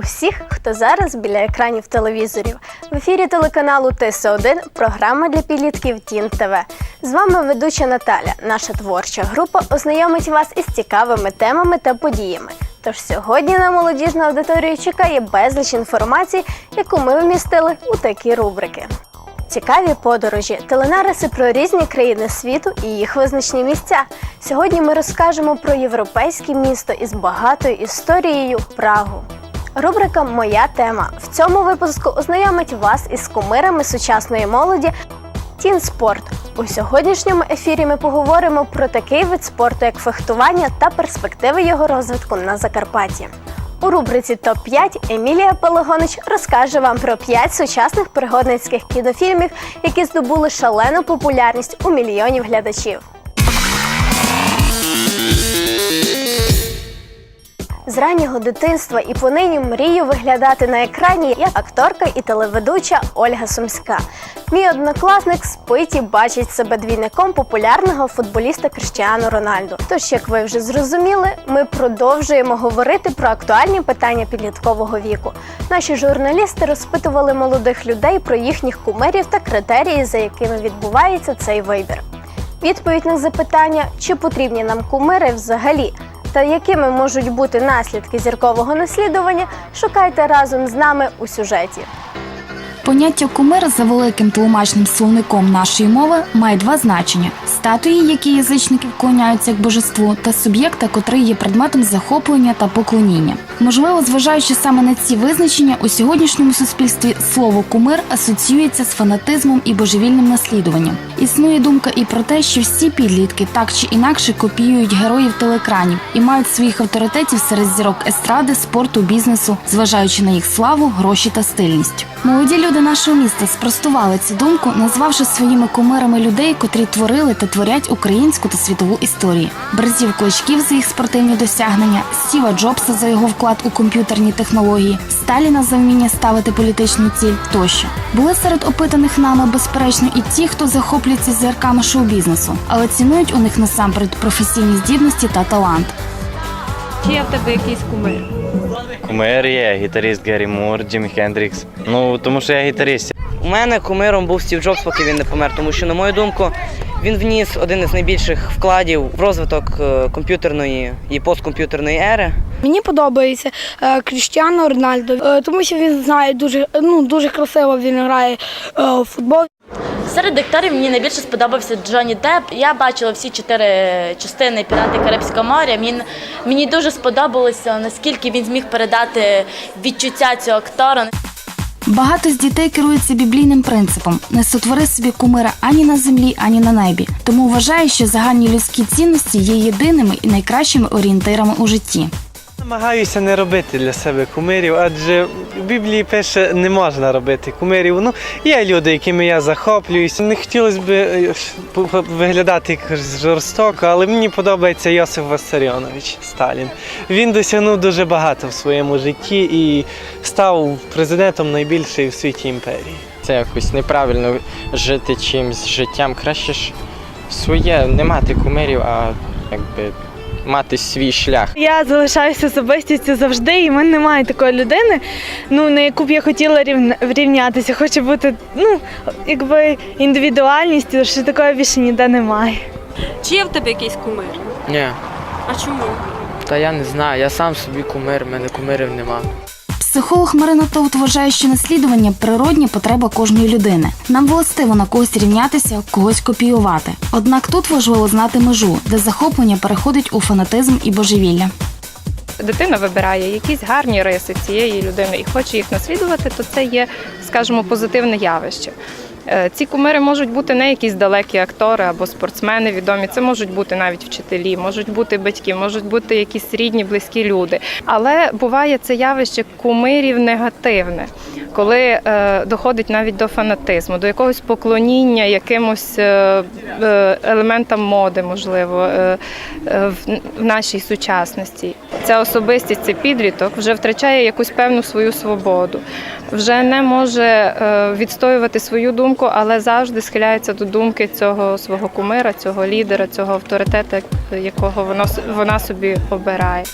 усіх, хто зараз біля екранів телевізорів. В ефірі телеканалу ТС1 програма для підлітків Тін ТВ. З вами ведуча Наталя. Наша творча група ознайомить вас із цікавими темами та подіями. Тож сьогодні на молодіжну аудиторію чекає безліч інформації, яку ми вмістили у такі рубрики. Цікаві подорожі, теленариси про різні країни світу і їх визначні місця. Сьогодні ми розкажемо про європейське місто із багатою історією Прагу. Рубрика Моя тема в цьому випуску ознайомить вас із кумирами сучасної молоді Тін спорт. У сьогоднішньому ефірі ми поговоримо про такий вид спорту, як фехтування та перспективи його розвитку на Закарпатті. У рубриці Топ 5 Емілія Пелагонич розкаже вам про 5 сучасних пригодницьких кінофільмів, які здобули шалену популярність у мільйонів глядачів. З раннього дитинства і понині мрію виглядати на екрані як акторка і телеведуча Ольга Сумська. Мій однокласник спить і бачить себе двійником популярного футболіста Криштіану Рональду. Тож, як ви вже зрозуміли, ми продовжуємо говорити про актуальні питання підліткового віку. Наші журналісти розпитували молодих людей про їхніх кумирів та критерії, за якими відбувається цей вибір. Відповідь на запитання, чи потрібні нам кумири взагалі, та якими можуть бути наслідки зіркового наслідування, шукайте разом з нами у сюжеті. Поняття кумир за великим тлумачним словником нашої мови має два значення: статуї, які язичники вклоняються як божеству, та суб'єкта, котрий є предметом захоплення та поклоніння. Можливо, зважаючи саме на ці визначення, у сьогоднішньому суспільстві слово кумир асоціюється з фанатизмом і божевільним наслідуванням. Існує думка і про те, що всі підлітки так чи інакше копіюють героїв телекранів і мають своїх авторитетів серед зірок естради, спорту, бізнесу, зважаючи на їх славу, гроші та стильність. Молоді люди нашого міста спростували цю думку, назвавши своїми кумирами людей, котрі творили та творять українську та світову історію. Березів кличків за їх спортивні досягнення, Стіва Джобса за його вклад у комп'ютерні технології, Сталіна за вміння ставити політичну ціль тощо. Були серед опитаних нами безперечно і ті, хто захоплюється зірками шоу-бізнесу, але цінують у них насамперед професійні здібності та талант. Чи є в тебе якийсь кумир? Кумир є, гітаріст Геррі Мур, Джиммі Хендрікс. Ну, тому що я гітаріст. У мене кумиром був Стів Джобс, поки він не помер, тому що, на мою думку, він вніс один із найбільших вкладів в розвиток е, комп'ютерної і посткомп'ютерної ери. Мені подобається е, Кріштіану Рональдо, е, тому що він знає дуже ну дуже красиво він грає е, в футбол. Серед акторів мені найбільше сподобався Джонні Депп. Я бачила всі чотири частини Пірати Карибського моря. Він мені дуже сподобалося, наскільки він зміг передати відчуття цього актора. Багато з дітей керуються біблійним принципом не сотвори собі кумира ані на землі, ані на небі. Тому вважаю, що загальні людські цінності є єдиними і найкращими орієнтирами у житті. Намагаюся не робити для себе кумирів, адже в Біблії пише, не можна робити кумирів. Ну, є люди, якими я захоплююся. Не хотілося б е, виглядати жорстоко, але мені подобається Йосиф Вассаріонович Сталін. Він досягнув дуже багато в своєму житті і став президентом найбільшої в світі імперії. Це якось неправильно жити чимсь життям. Краще ж своє не мати кумирів, а якби мати свій шлях. Я залишаюся особистістю завжди, і в мене немає такої людини, ну на яку б я хотіла рівнятися. Хочу бути, ну, якби індивідуальністю, що такої більше ніде немає. Чи є в тебе якийсь кумир? Ні, А чому? та я не знаю, я сам собі кумир, в мене кумирів нема. Психолог Марина Товт вважає, що наслідування природня потреба кожної людини. Нам властиво на когось рівнятися, когось копіювати. Однак тут важливо знати межу, де захоплення переходить у фанатизм і божевілля. дитина вибирає якісь гарні риси цієї людини і хоче їх наслідувати, то це є, скажімо, позитивне явище. Е, Ці кумири можуть бути не якісь далекі актори або спортсмени відомі. Це можуть бути навіть вчителі, можуть бути батьки, можуть бути якісь рідні, близькі люди. Але буває це явище кумирів негативне, коли е, доходить навіть до фанатизму, до якогось поклоніння якимось е, е, елементам моди, можливо, в, нашій сучасності. Ця особистість, цей підліток вже втрачає якусь певну свою свободу, вже не може відстоювати свою думку, але завжди схиляється до думки цього свого кумира, цього лідера, цього авторитета, якого вона собі обирає.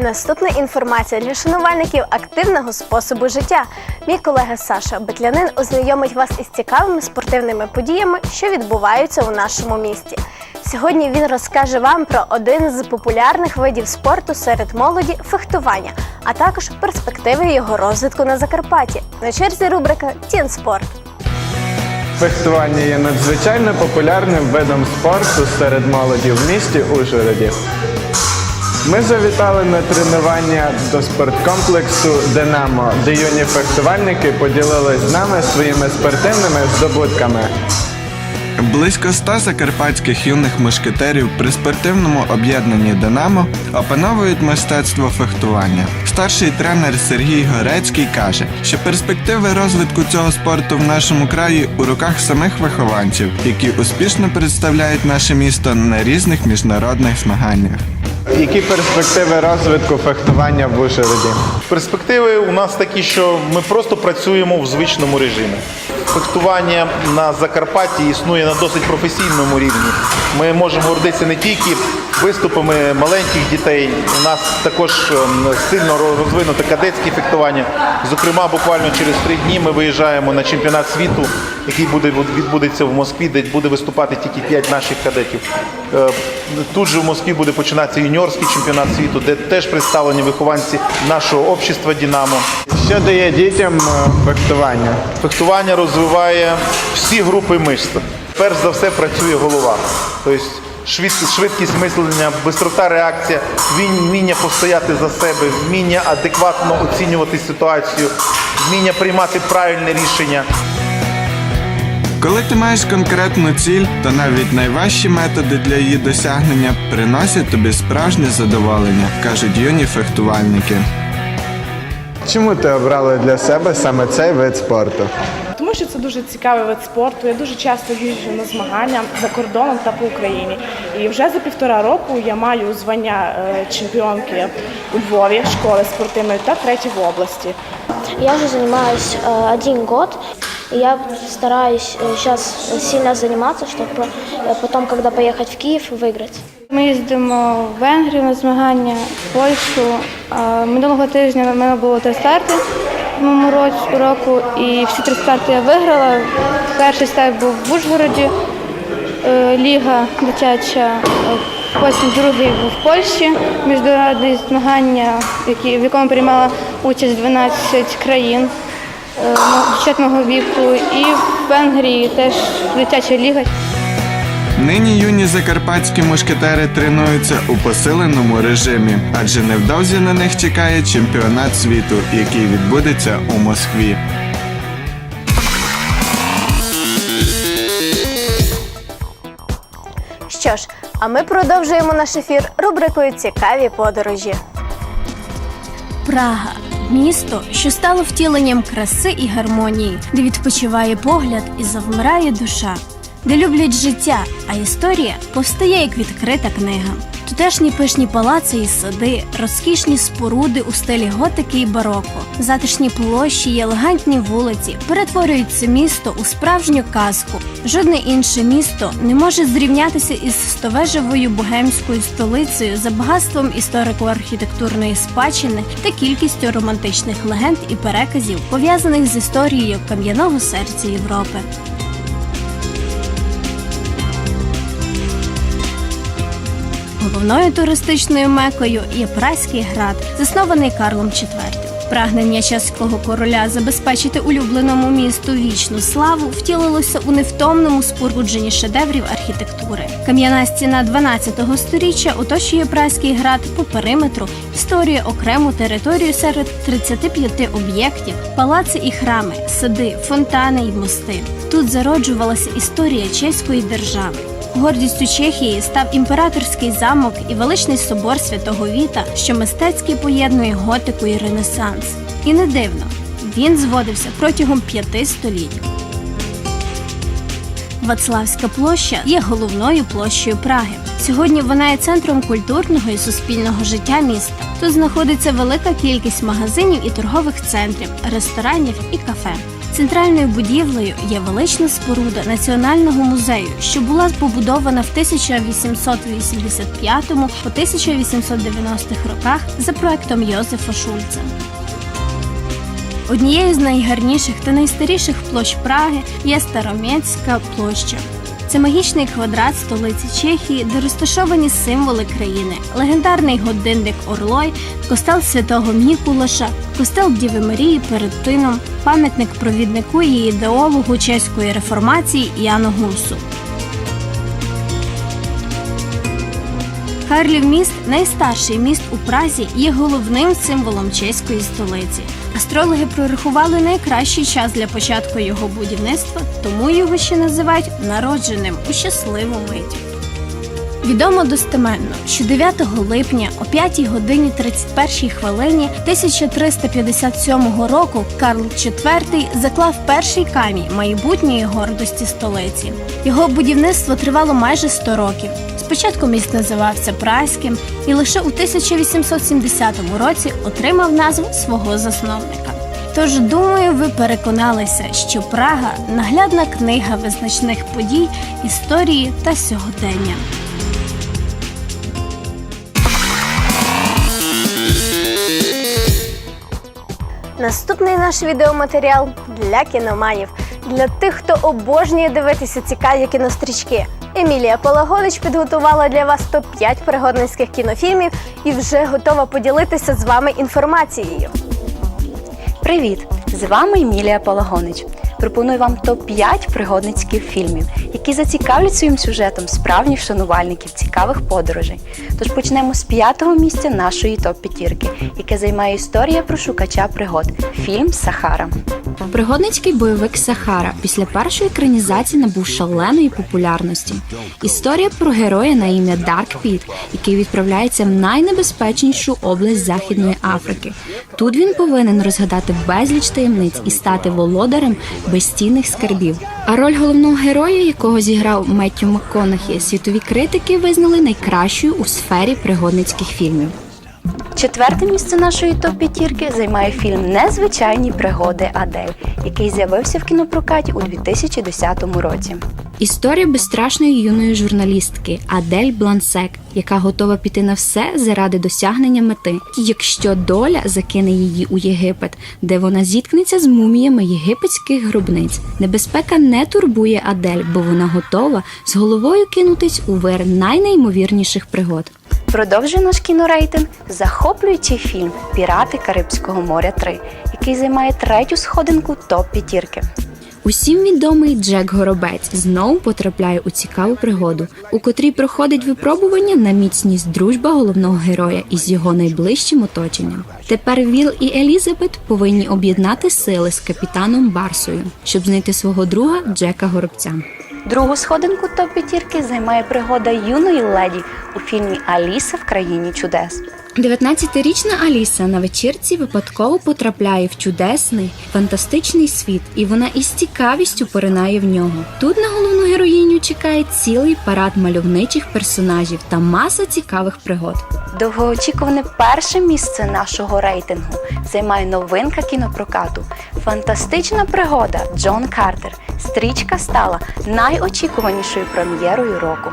Наступна інформація для шанувальників активного способу життя. Мій колега Саша Бетлянин ознайомить вас із цікавими спортивними подіями, що відбуваються у нашому місті. Сьогодні він розкаже вам про один з популярних видів спорту серед молоді фехтування, а також перспективи його розвитку на Закарпатті. На черзі рубрика Тін спорт. Фехтування є надзвичайно популярним видом спорту серед молоді в місті Ужгороді. Ми завітали на тренування до спорткомплексу Динамо, де юні фехтувальники поділились з нами своїми спортивними здобутками. Близько ста закарпатських юних мушкетерів при спортивному об'єднанні Динамо опановують мистецтво фехтування. Старший тренер Сергій Горецький каже, що перспективи розвитку цього спорту в нашому краї у руках самих вихованців, які успішно представляють наше місто на різних міжнародних змаганнях. Які перспективи розвитку фехтування в Ужгороді? Перспективи у нас такі, що ми просто працюємо в звичному режимі. Фехтування на Закарпатті існує на досить професійному рівні. Ми можемо гордитися не тільки виступами маленьких дітей. У нас також ем, сильно ро- розвинуте кадетське фехтування. Зокрема, буквально через три дні ми виїжджаємо на чемпіонат світу, який буде відбудеться в Москві, де буде виступати тільки п'ять наших кадетів. Е, Тут же в Москві буде починатися юніорський чемпіонат світу, де теж представлені вихованці нашого общества Дінамо. Що дає дітям е, фехтування? Фехтування розвиває всі групи мишць. Перш за все працює голова. Тобто швидкість, швидкість мислення, бистрота реакція, вміння- вміння постояти за себе, вміння адекватно оцінювати ситуацію, вміння приймати правильне рішення. Коли ти маєш конкретну ціль, то навіть найважчі методи для її досягнення приносять тобі справжнє задоволення, кажуть юні фехтувальники. Чому ти обрали для себе саме цей вид спорту? Тому що це дуже цікавий вид спорту. Я дуже часто їжджу на змагання за кордоном та по Україні. І вже за півтора року я маю звання е, чемпіонки у Львові школи спортивної та третє в області. Я уже занимаюсь э, один год, и я стараюсь сейчас сильно заниматься, чтобы э, потом, когда поехать в Киев, выиграть. Ми їздимо в Венгрію на змагання, в Польщу. А Минулого тижня в мене було три старти моєму році року, і всі три старти я виграла. Перший старт був в Ужгороді, е, ліга дитяча, е, потім другий був в Польщі, міжнародне змагання, в якому приймала участь 12 країн е, дівчат віку, і в Венгрії теж дитяча ліга. Нині юні закарпатські мушкетери тренуються у посиленому режимі, адже невдовзі на них чекає чемпіонат світу, який відбудеться у Москві. Що ж, а ми продовжуємо наш ефір рубрикою Цікаві подорожі. Прага місто, що стало втіленням краси і гармонії, де відпочиває погляд і завмирає душа, де люблять життя, а історія повстає як відкрита книга. Тутешні пишні палаци і сади, розкішні споруди у стилі готики і бароко, затишні площі і елегантні вулиці перетворюють це місто у справжню казку. Жодне інше місто не може зрівнятися із стовежевою богемською столицею за багатством історико-архітектурної спадщини та кількістю романтичних легенд і переказів, пов'язаних з історією кам'яного серця Європи. Головною туристичною мекою є Празький град, заснований Карлом IV. Прагнення чеського короля забезпечити улюбленому місту вічну славу втілилося у невтомному спорудженні шедеврів архітектури. Кам'яна стіна 12 століття оточує Празький град по периметру, створює окрему територію серед 35 об'єктів, палаци і храми, сади, фонтани й мости. Тут зароджувалася історія чеської держави. Гордістю Чехії став імператорський замок і величний собор святого Віта, що мистецьки поєднує готику і ренесанс. І не дивно, він зводився протягом п'яти століть. Вацлавська площа є головною площею Праги. Сьогодні вона є центром культурного і суспільного життя міста. Тут знаходиться велика кількість магазинів і торгових центрів, ресторанів і кафе. Центральною будівлею є велична споруда Національного музею, що була побудована в 1885 по 1890-х роках за проектом Йозефа Шульца. Однією з найгарніших та найстаріших площ Праги є Старомєцька площа. Це магічний квадрат столиці Чехії, де розташовані символи країни, легендарний годинник Орлой, костел святого Мікулаша, костел Діви Марії перед Тином, пам'ятник провіднику і ідеологу чеської реформації Яну Гусу. Харлів міст, найстарший міст у Празі, є головним символом чеської столиці. Астрологи прорахували найкращий час для початку його будівництва, тому його ще називають народженим у щасливу мить. Відомо достеменно, що 9 липня о 5 годині 31 хвилині 1357 року Карл IV заклав перший камінь майбутньої гордості столиці. Його будівництво тривало майже 100 років. Спочатку міст називався Празьким і лише у 1870 році отримав назву свого засновника. Тож, думаю, ви переконалися, що Прага наглядна книга визначних подій, історії та сьогодення. Наступний наш відеоматеріал для кіноманів, для тих, хто обожнює дивитися цікаві кінострічки. Емілія Полагодич підготувала для вас топ-5 пригодницьких кінофільмів і вже готова поділитися з вами інформацією. Привіт! З вами Емілія Палагонич. Пропоную вам топ-5 пригодницьких фільмів, які зацікавлять своїм сюжетом справжніх шанувальників цікавих подорожей. Тож почнемо з п'ятого місця нашої топ-п'ятірки, яке займає історія про шукача пригод. Фільм Сахара. Пригодницький бойовик Сахара після першої екранізації набув шаленої популярності. Історія про героя на ім'я Дарк Піт, який відправляється в найнебезпечнішу область Західної Африки. Тут він повинен розгадати безліч таємниць і стати володарем безцінних скарбів. А роль головного героя, якого зіграв Меттю МакКонахі, світові критики визнали найкращою у сфері пригодницьких фільмів. Четверте місце нашої топ-п'ятірки займає фільм Незвичайні пригоди Адель, який з'явився в кінопрокаті у 2010 році. Історія безстрашної юної журналістки Адель Блансек, яка готова піти на все заради досягнення мети, якщо доля закине її у Єгипет, де вона зіткнеться з муміями єгипетських гробниць. Небезпека не турбує Адель, бо вона готова з головою кинутись у вир найнеймовірніших пригод. Продовжує наш кінорейтинг захоплюючий фільм Пірати Карибського моря 3, який займає третю сходинку топ-п'ятірки. Усім відомий Джек Горобець знову потрапляє у цікаву пригоду, у котрій проходить випробування на міцність дружба головного героя із його найближчим оточенням. Тепер Віл і Елізабет повинні об'єднати сили з капітаном Барсою, щоб знайти свого друга Джека Горобця. Другу сходинку топ-п'ятірки займає пригода юної леді у фільмі Аліса в країні чудес. 19-річна Аліса на вечірці випадково потрапляє в чудесний, фантастичний світ, і вона із цікавістю поринає в нього. Тут на головну героїню чекає цілий парад мальовничих персонажів та маса цікавих пригод. Довгоочікуване перше місце нашого рейтингу займає новинка кінопрокату. Фантастична пригода Джон Картер. Стрічка стала найочікуванішою прем'єрою року.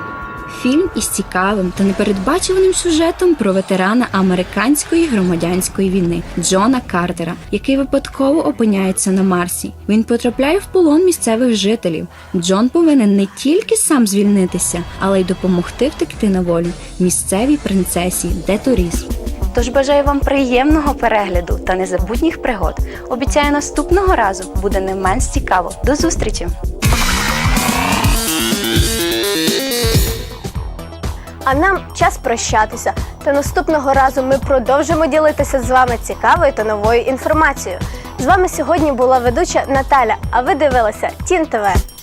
Фільм із цікавим та непередбачуваним сюжетом про ветерана американської громадянської війни Джона Картера, який випадково опиняється на Марсі. Він потрапляє в полон місцевих жителів. Джон повинен не тільки сам звільнитися, але й допомогти втекти на волю місцевій принцесі Деторіс. Тож бажаю вам приємного перегляду та незабутніх пригод. Обіцяю, наступного разу буде не менш цікаво. До зустрічі! А нам час прощатися. Та наступного разу ми продовжимо ділитися з вами цікавою та новою інформацією. З вами сьогодні була ведуча Наталя. А ви дивилися Тін ТВ.